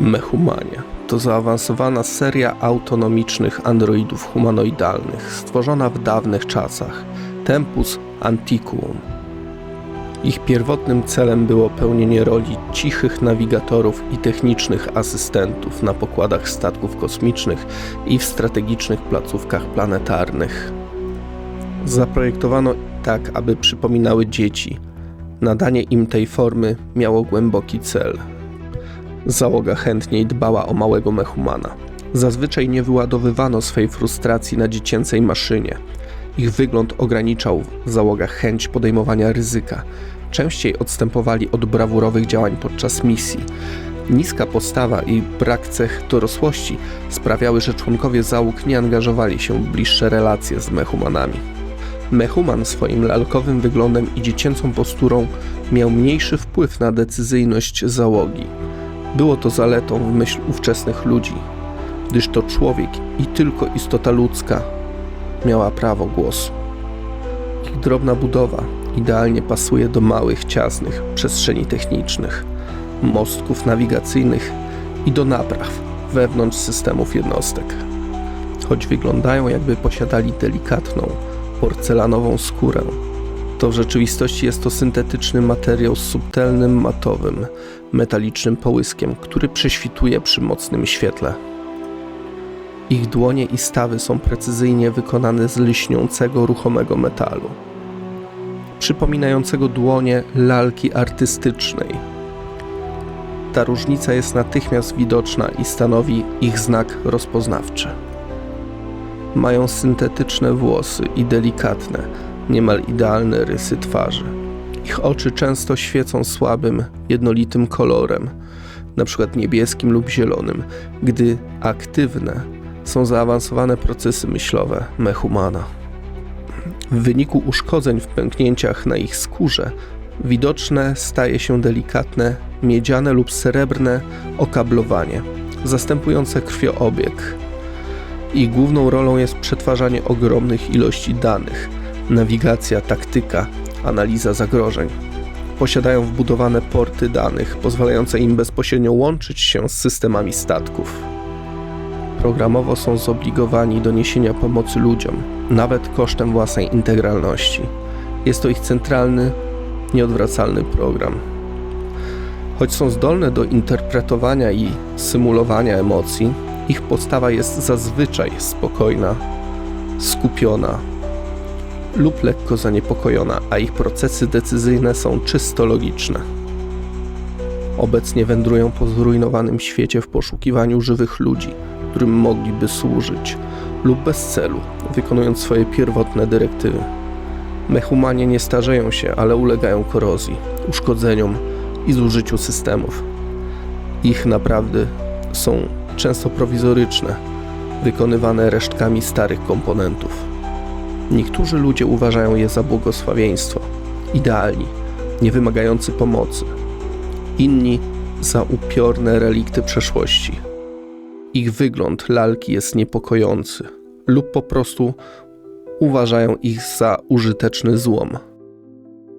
Mechumania to zaawansowana seria autonomicznych androidów humanoidalnych stworzona w dawnych czasach Tempus Antiquum. Ich pierwotnym celem było pełnienie roli cichych nawigatorów i technicznych asystentów na pokładach statków kosmicznych i w strategicznych placówkach planetarnych. Zaprojektowano tak, aby przypominały dzieci. Nadanie im tej formy miało głęboki cel. Załoga chętniej dbała o małego mechumana. Zazwyczaj nie wyładowywano swej frustracji na dziecięcej maszynie. Ich wygląd ograniczał w załogach chęć podejmowania ryzyka. Częściej odstępowali od brawurowych działań podczas misji. Niska postawa i brak cech dorosłości sprawiały, że członkowie załóg nie angażowali się w bliższe relacje z mechumanami. Mechuman swoim lalkowym wyglądem i dziecięcą posturą miał mniejszy wpływ na decyzyjność załogi. Było to zaletą w myśl ówczesnych ludzi, gdyż to człowiek i tylko istota ludzka miała prawo głosu. Ich drobna budowa idealnie pasuje do małych, ciasnych przestrzeni technicznych, mostków nawigacyjnych i do napraw wewnątrz systemów jednostek. Choć wyglądają jakby posiadali delikatną, porcelanową skórę, to w rzeczywistości jest to syntetyczny materiał z subtelnym, matowym, metalicznym połyskiem, który prześwituje przy mocnym świetle. Ich dłonie i stawy są precyzyjnie wykonane z lśniącego, ruchomego metalu, przypominającego dłonie lalki artystycznej. Ta różnica jest natychmiast widoczna i stanowi ich znak rozpoznawczy. Mają syntetyczne włosy i delikatne, niemal idealne rysy twarzy. Ich oczy często świecą słabym, jednolitym kolorem, np. niebieskim lub zielonym, gdy aktywne są zaawansowane procesy myślowe mechumana. W wyniku uszkodzeń w pęknięciach na ich skórze widoczne staje się delikatne, miedziane lub srebrne okablowanie, zastępujące krwioobieg. Ich główną rolą jest przetwarzanie ogromnych ilości danych, nawigacja, taktyka, analiza zagrożeń. Posiadają wbudowane porty danych, pozwalające im bezpośrednio łączyć się z systemami statków. Programowo są zobligowani do niesienia pomocy ludziom, nawet kosztem własnej integralności. Jest to ich centralny, nieodwracalny program. Choć są zdolne do interpretowania i symulowania emocji, ich postawa jest zazwyczaj spokojna, skupiona lub lekko zaniepokojona, a ich procesy decyzyjne są czysto logiczne. Obecnie wędrują po zrujnowanym świecie w poszukiwaniu żywych ludzi, którym mogliby służyć, lub bez celu, wykonując swoje pierwotne dyrektywy. Mechumanie nie starzeją się, ale ulegają korozji, uszkodzeniom i zużyciu systemów. Ich naprawdę są często prowizoryczne, wykonywane resztkami starych komponentów. Niektórzy ludzie uważają je za błogosławieństwo, idealni, nie wymagający pomocy. Inni za upiorne relikty przeszłości. Ich wygląd lalki jest niepokojący, lub po prostu uważają ich za użyteczny złom.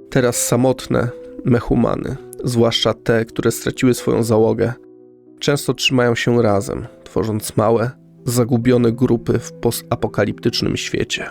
Teraz samotne mechumany, zwłaszcza te, które straciły swoją załogę, często trzymają się razem, tworząc małe, zagubione grupy w postapokaliptycznym świecie.